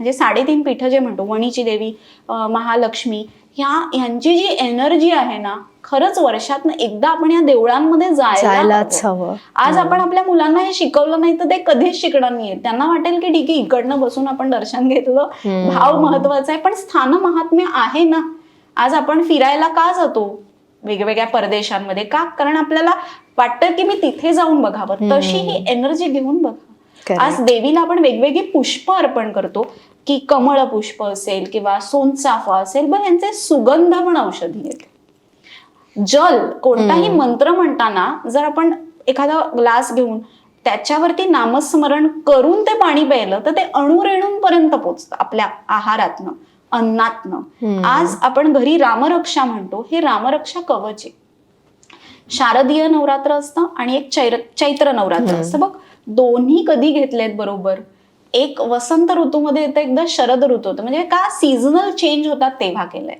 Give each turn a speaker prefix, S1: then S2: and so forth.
S1: म्हणजे साडेतीन पीठ जे म्हणतो वणीची देवी महालक्ष्मी ह्या यांची जी एनर्जी आहे ना खरंच वर्षातनं एकदा आपण या देवळांमध्ये जायला
S2: जायलाच
S1: हवं. आज आपण आपल्या मुलांना हे शिकवलं नाही तर ते कधीच शिकणार नाहीये. त्यांना वाटेल की ठीक आहे इकडनं बसून आपण दर्शन घेतलं. भाव महत्त्वाचा आहे पण स्थान महात्म्य आहे ना. आज आपण फिरायला का जातो? वेगवेगळ्या परदेशांमध्ये का? कारण आपल्याला वाटतं की मी तिथे जाऊन बघावं. तशी ही एनर्जी घेऊन बघा. आज देवीला आपण वेगवेगळी पुष्प अर्पण करतो. की कमळ पुष्प असेल किंवा सोनचाफा असेल पण यांचे सुगंध पण औषधी आहेत. जल कोणताही मंत्र म्हणताना जर आपण एखादा ग्लास घेऊन त्याच्यावरती नामस्मरण करून ते पाणी प्यायलं तर ते अणुरेणूंपर्यंत पोचतं आपल्या आहारातनं अन्नातनं. आज आपण घरी रामरक्षा म्हणतो हे रामरक्षा कवच आहे. शारदीय नवरात्र असतं आणि एक चैत्र नवरात्र असतं. बघ दोन्ही कधी घेतलेत बरोबर? एक वसंत ऋतूमध्ये येतं एकदा शरद ऋतू होतं. म्हणजे का सीझनल चेंज होतात तेव्हा केलंय?